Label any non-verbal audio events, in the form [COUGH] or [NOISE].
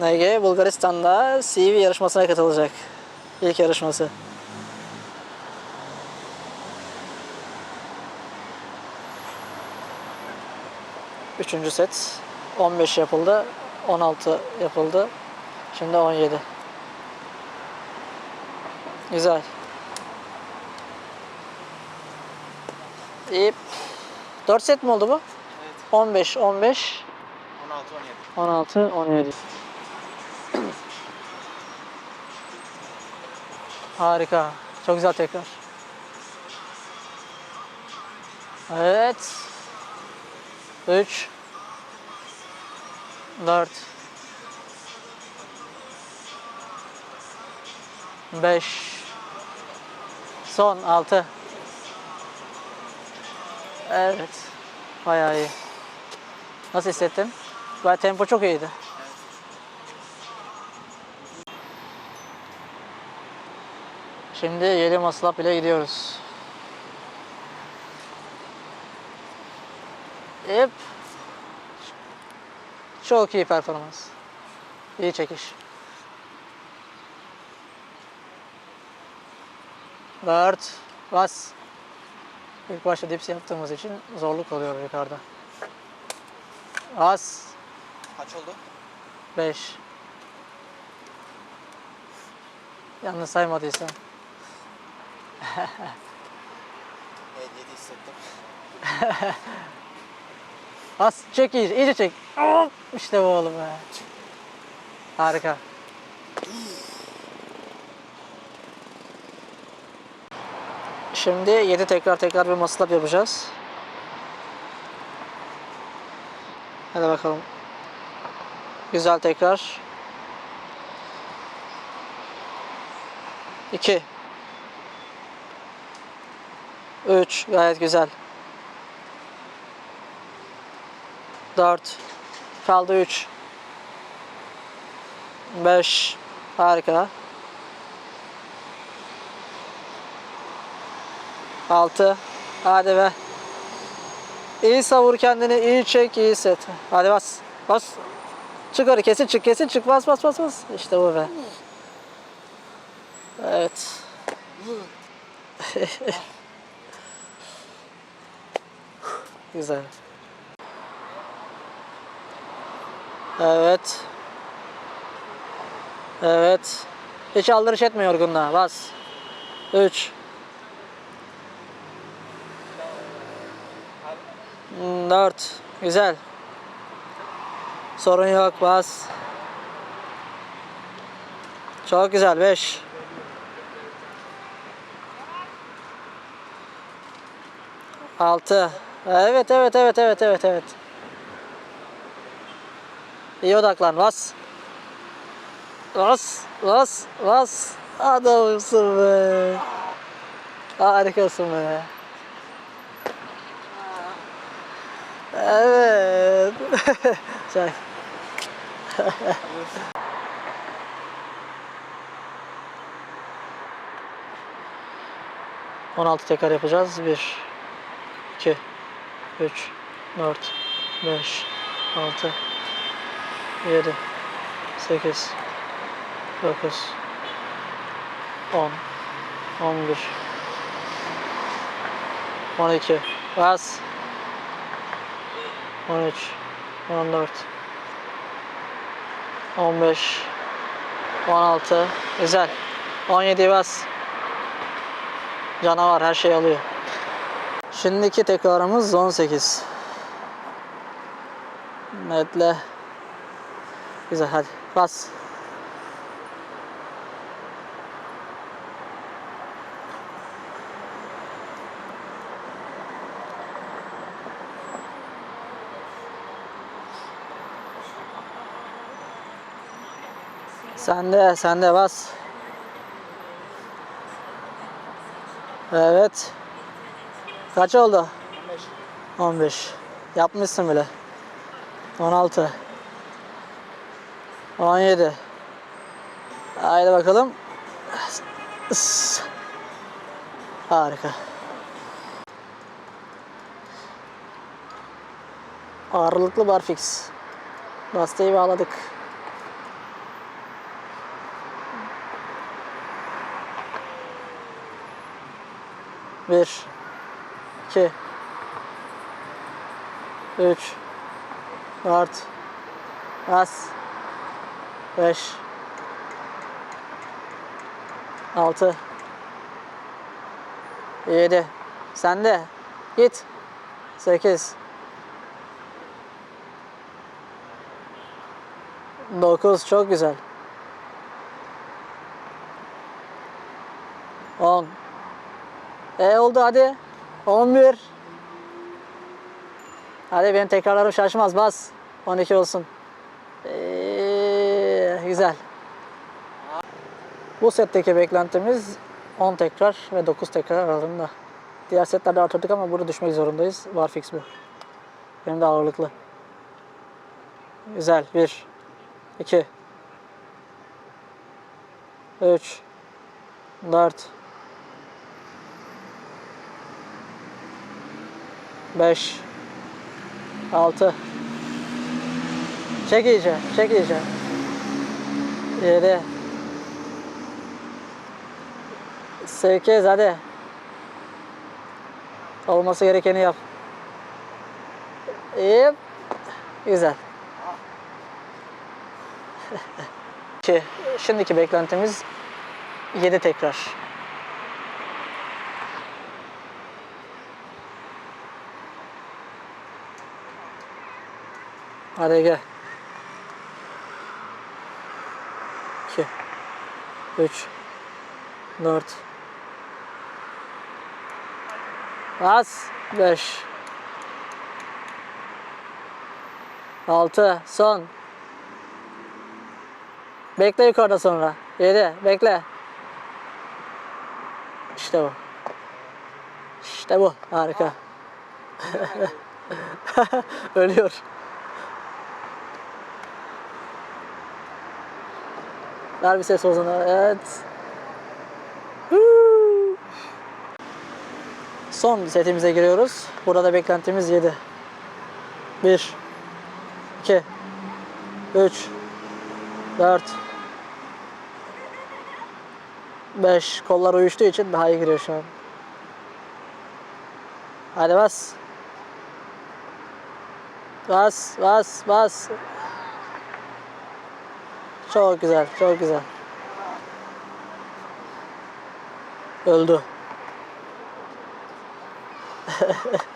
NG Bulgaristan'da CV yarışmasına katılacak. İlk yarışması. Üçüncü set. 15 yapıldı. 16 yapıldı. Şimdi 17. Güzel. İyi. 4 set mi oldu bu? Evet. 15, 15, 16 17. 16, 17. Harika. Çok güzel tekrar. Evet. 3 4 5 Son 6 Evet. Bayağı iyi. Nasıl hissettin? Bayağı tempo çok iyiydi. Şimdi yeni maslap ile gidiyoruz. Hep çok iyi performans. İyi çekiş. Dört. Bas. İlk başta dips yaptığımız için zorluk oluyor yukarıda. Bas. Kaç oldu? 5. Yalnız saymadıysan. Evet 7 hissettim. [LAUGHS] Bas çek iyice, iyice çek. Hop! İşte bu oğlum be. Harika. Şimdi 7 tekrar tekrar bir muscle up yapacağız. Hadi bakalım. Güzel tekrar. 2 3 gayet güzel. 4 kaldı 3 5 harika. 6 hadi be. İyi savur kendini iyi çek iyi set. Hadi bas bas. Çık oraya kesin çık kesin çık. Bas bas bas bas. İşte bu be. Evet [LAUGHS] güzel Evet. Evet. Hiç aldırış etme yorgunluğa. Bas. 3 4 Güzel. Sorun yok. Bas. Çok güzel. 5 6 Evet, evet, evet, evet, evet, evet. İyi odaklan. Bas. Bas. Bas. Bas. Adamsın be. Harikasın be. Evet. [LAUGHS] Çak. [LAUGHS] On altı tekrar yapacağız. Bir, iki, üç, dört, beş, altı, 7 8 9 10 11 12 Bas 13 14 15 16 Güzel. 17 bas Canavar her şey alıyor Şimdiki tekrarımız 18 Netle Güzel hadi bas. Sen de sen de bas. Evet. Kaç oldu? 15. 15. Yapmışsın bile. 16. 17. Haydi bakalım. Harika. Ağırlıklı barfix. Bastayı bağladık. Bir. 2 3 4 Bas 5 6 7 Sende. Git. 8 9 çok güzel. 10 E oldu hadi. 11 Hadi benim tekrarlarım şaşmaz bas. 12 olsun. Ee, güzel. Bu setteki beklentimiz 10 tekrar ve 9 tekrar aralığında. Diğer setlerde artırdık ama burada düşmek zorundayız. Barfix bu. Benim de ağırlıklı. Güzel. 1 2 3 4 5 6 Çek iyice, çek iyice. 7 8 hadi. Olması gerekeni yap. Yep. Güzel. [LAUGHS] Ki şimdiki beklentimiz 7 tekrar. Hadi gel. 2 3 4 Bas 5 6 son. Bekle yukarıda sonra. 7 bekle. İşte bu. İşte bu. Harika. [LAUGHS] Ölüyor Ver ses o zaman evet. Son setimize giriyoruz. Burada beklentimiz 7. 1 2 3 4 5 Kollar uyuştuğu için daha iyi giriyor şu an. Hadi bas. Bas, bas, bas. Çok güzel, çok güzel. Öldü. [LAUGHS]